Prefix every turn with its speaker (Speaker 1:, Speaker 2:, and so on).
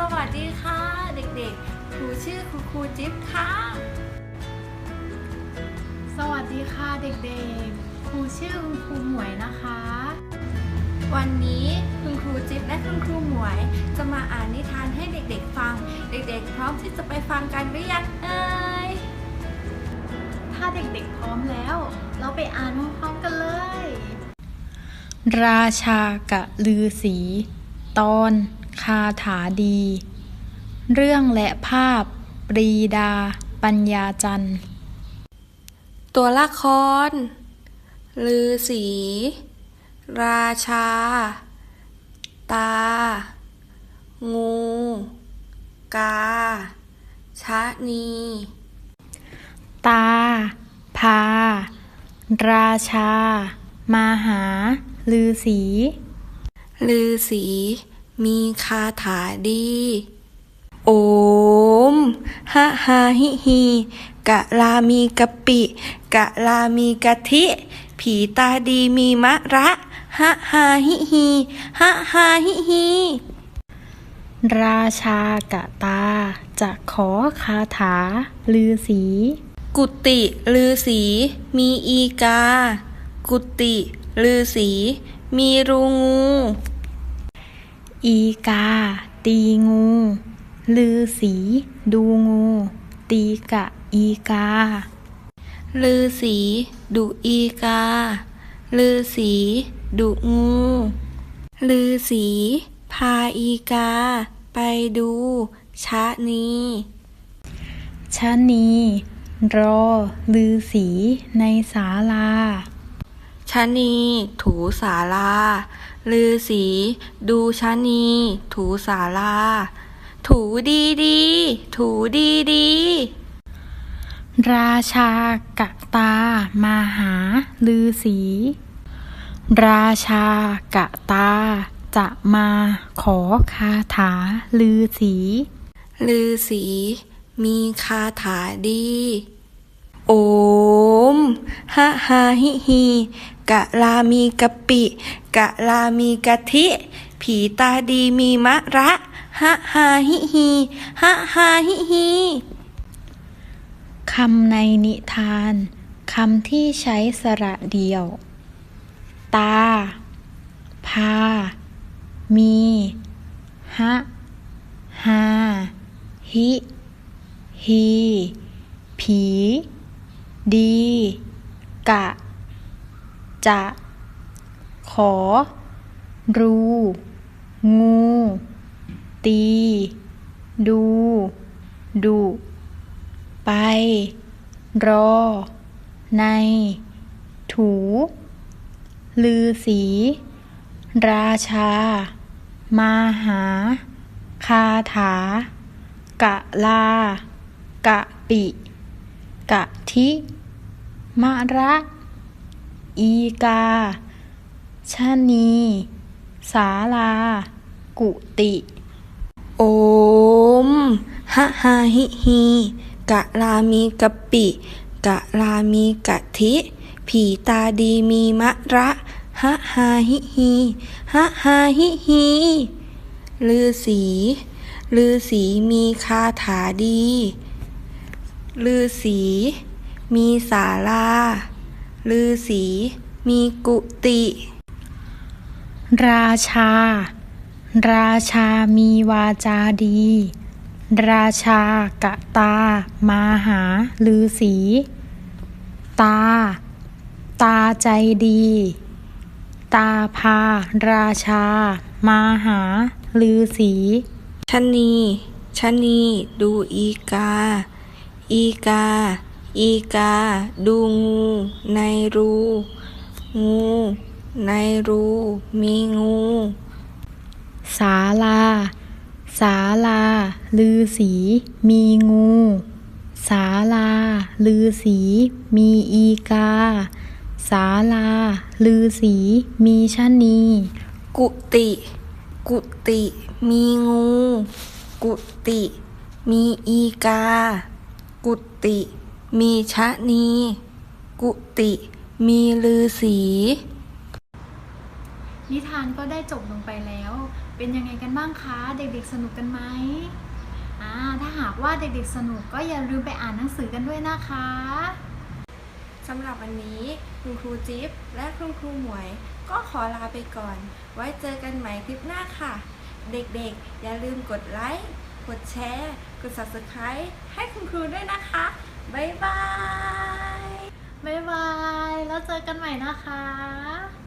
Speaker 1: สวัสดีค่ะ เด็กๆ ครูชื่อครูครูจิ๊บค่ะ
Speaker 2: สวัสดีค่ะเด็กๆ ครูชื่อคุณครูหมวยนะคะ
Speaker 1: วันนี้คุณครูจิ๊บและคุณครูหมวย จะมาอ่านนิทานให้เด็กๆฟัง เด็กๆ พร้อมที่จะไปฟังกันหรือยังเอ่ย
Speaker 2: ถ้าเด็กๆพร้อมแล้ว เราไปอ่านพร้อมๆกันเลย
Speaker 3: ราชากะลือสี ตอน คาถาดี เรื่องและภาพ ปรีดา ปัญญาจันทร์
Speaker 1: ตัวละคร ลือสี ราชา ตา งู กา ชะนี
Speaker 3: ตา พา ราชามาหา ลือสี
Speaker 1: ลือสี มีคาถาดี โอมฮะฮาฮิฮีกะลามีกะปิ กะลามีกะทิ ผีตาดีมีมะระฮะฮาฮิฮีฮะฮาฮิฮี
Speaker 3: ราชากะตา จะขอคาถาลือสี
Speaker 1: กุติลือสี มีอีกา กุติลือสี มีรูงู
Speaker 3: อีกา ตีงู ลือสี ดูงู ตีกะอีกา
Speaker 1: ลือสี ดุอีกา ลือสี ดุงู ลือสี พาอีกา ไปดู ชะนี
Speaker 3: ชะนี รอ ลือสี ในศาลา
Speaker 1: ชะนี ถูสาลาลือสี ดูชะนี ถูสาลาถูดีดี ถูดีดี
Speaker 3: ราชากะตา มาหาลือสี ราชากะตา จะมาขอคาถาลือสี
Speaker 1: ลือสี มีคาถาดี โอ ฮะฮาฮิฮีกะลามีกะปิ กะลามีกะทิ ผีตาดีมีมะระฮะฮาฮิฮีฮะฮาฮิฮี
Speaker 3: คำในนิทานคำที่ใช้สระเดียว ตา พา มี ฮะ ฮา ฮิ ฮี ผี ดี กะ จะ ขอ รู งู ตี ดู ดุไป รอ ใน ถู ลือสี ราชา มาหา คาถา กะลา กะปิ กะทิ มะระ อีกา ชะนี สาลา กุติ
Speaker 1: โอม ฮะฮาฮิฮีกะลามีกะปิ กะลามีกะทิ ผีตาดีมีมะระ ฮะฮาฮิฮีฮะฮาฮิฮีลือสีลือสีมีคาถาดีลือสี มีศาลาลือสีมีกุติ
Speaker 3: ราชา ราชามีวาจาดี ราชากะตา มาหาลือสีตา ตาใจดี ตาพา ราชา มาหาลือสี
Speaker 1: ชะนีชะนีดูอีกา อีกา อีกา ดูงู ในรู งู ในรู มีงู
Speaker 3: ศาลา ศาลา ลือสี มีงู ศาลา ลือสี มีอีกา ศาลา ลือสี มีชะนี
Speaker 1: กุติ กุติ มีงู กุติ มีอีกา กุติ มีชะนี กุติ มีลือสี
Speaker 2: นิทานก็ได้จบลงไปแล้ว
Speaker 3: เป็นยังไงกันบ้างคะ เด็กๆสนุกกันไหมอ่าถ้าหากว่าเด็กๆสนุกก็อย่าลืมไปอ่านหนังสือกันด้วยนะคะ
Speaker 1: สำหรับวันนี้คุณครูจิ๊บและคุณครูหมวย ก็ขอลาไปก่อน ไว้เจอกันใหม่คลิปหน้าค่ะ เด็กๆ อย่าลืมกดไลค์ กดแชร์ กด subscribe ให้คุณครูด้วยนะคะ บายบาย
Speaker 3: บายบาย แล้วเจอกันใหม่นะคะ